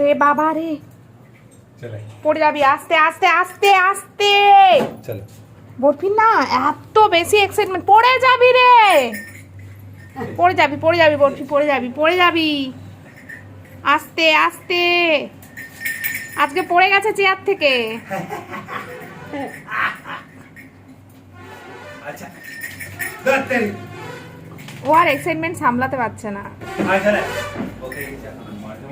রে বাবা রে। পড়ে যাবি আস্তে আস্তে আস্তে আস্তে। চলো। বরফি না এত বেশি এক্সাইটমেন্ট পড়ে যাবি রে। পড়ে যাবি পড়ে যাবি বরফি পড়ে যাবি পড়ে যাবি। আস্তে আস্তে। আজকে পড়ে গেছে চেয়ার থেকে। আচ্ছা। ও আর এক্সাইটমেন্ট সামলাতে পারছে না আচ্ছা না ওকে মাঝে মাঝে ইচ্ছে দেখা করে ও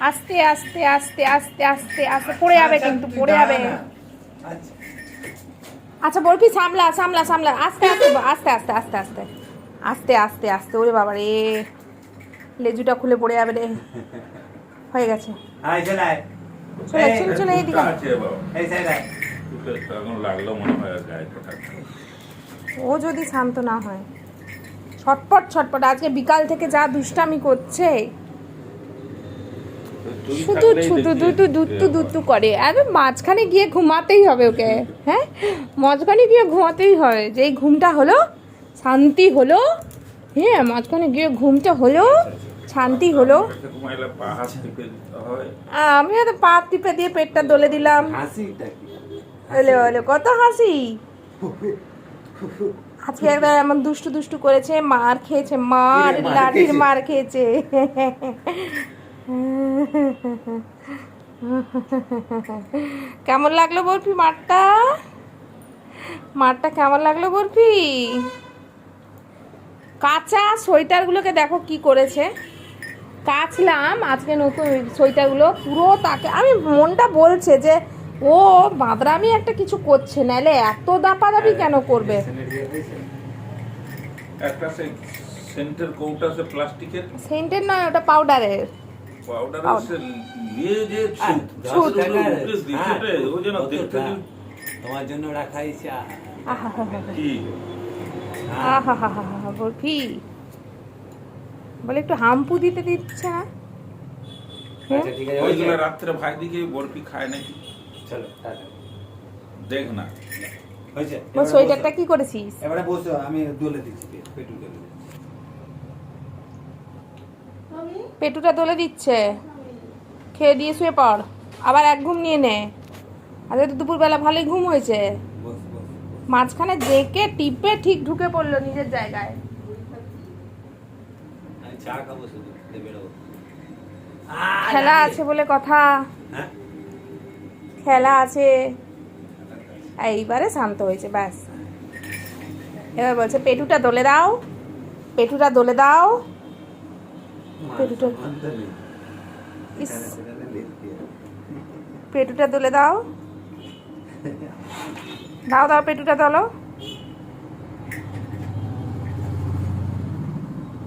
আস্তে আস্তে আস্তে আস্তে আস্তে আস্তে পড়ে যাবে কিন্তু পড়ে যাবে আচ্ছা আচ্ছা বরফি সামলা সামলা সামলা আস্তে আস্তে আস্তে আস্তে আস্তে আস্তে আস্তে আস্তে আস্তে ওরে বাবা রে লেজুটা খুলে পড়ে যাবে রে হয়ে গেছে চলে আয় চলে চলে এইদিকে মনে হয় ও যদি শান্ত না হয় ছটপট ছটপট। আজকে বিকাল থেকে যা দুষ্টামি করছে। শুধু শুধু দেখবি দুতু দুতু করে। আরে মাঝখানে গিয়ে ঘুমাতেই হবে ওকে। হ্যাঁ? মাঝখানে গিয়ে ঘুমাতেই হবে যেই ঘুমটা হলো শান্তি হলো। হ্যাঁ মাঝখানে গিয়ে ঘুমটা হলো শান্তি হলো। টিপে আমি হয়তো পা টিপে দিয়ে পেটটা দলে দিলাম। হলে হলে কত হাসি? আজকে একবার এমন দুষ্টু দুষ্টু করেছে মার খেয়েছে মার লাঠির মার খেয়েছে। কেমন লাগল বরফি মারটা? মারটা কেমন লাগল বরফি? কাঁচা সোয়েটারগুলোকে দেখো কি করেছে। কাচলাম আজকে নতুন সোয়েটারগুলো পুরো তাকে আমি মনটা বলছে যে ও বাদরামি একটা কিছু করছে নাহলে এত দাপাদাপি কেন করবে? একটা সেন্টের কৌটা সে প্লাস্টিকের। সেন্টের নয় ওটা পাউডারের। পাউডার। Powder. নিয়ে যে ছুট দশ টাকার, উঠে দিচ্ছে হ্যাঁ, ও যেন দেখতে তোমার জন্য রাখা আহা। কি? হ্যাঁ, আহা বরফি। বলে একটু হাম্পু দিতে দিচ্ছে না? হ্যাঁ? ঠিক আছে রাত্রে ভাই দিকে বরফি খায় নাকি? চলো টাটা। দেখ না। হয়েছে? ওই সোয়েটারটা কি করেছিস? এবারে বসো আমি দোলে দিচ্ছি পেটু দোলে পেটুটা দলে দিচ্ছে। খেয়ে দিয়ে শুয়ে পড়। আবার এক ঘুম নিয়ে নে। আজকে তো দুপুরবেলা ভালোই ঘুম হয়েছে। বস বস মাঝখানে দেখে টিপে ঠিক ঢুকে পড়ল নিজের জায়গায়। খেলা আছে বলে কথা। হ্যাঁ? খেলা আছে। এইবারে শান্ত হয়েছে ব্যাস। এবার বলছে পেটুটা দলে দাও পেটুটা দলে দাও। পেটুটা ইস। পেটুটা দলে দাও। দাও দাও পেটুটা দলো।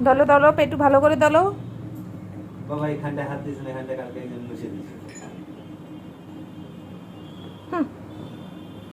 দলো দলো পেটু ভালো করে দলো। বাবা এখানটায় হাত এখানটায় কালকে মুছে Hmm.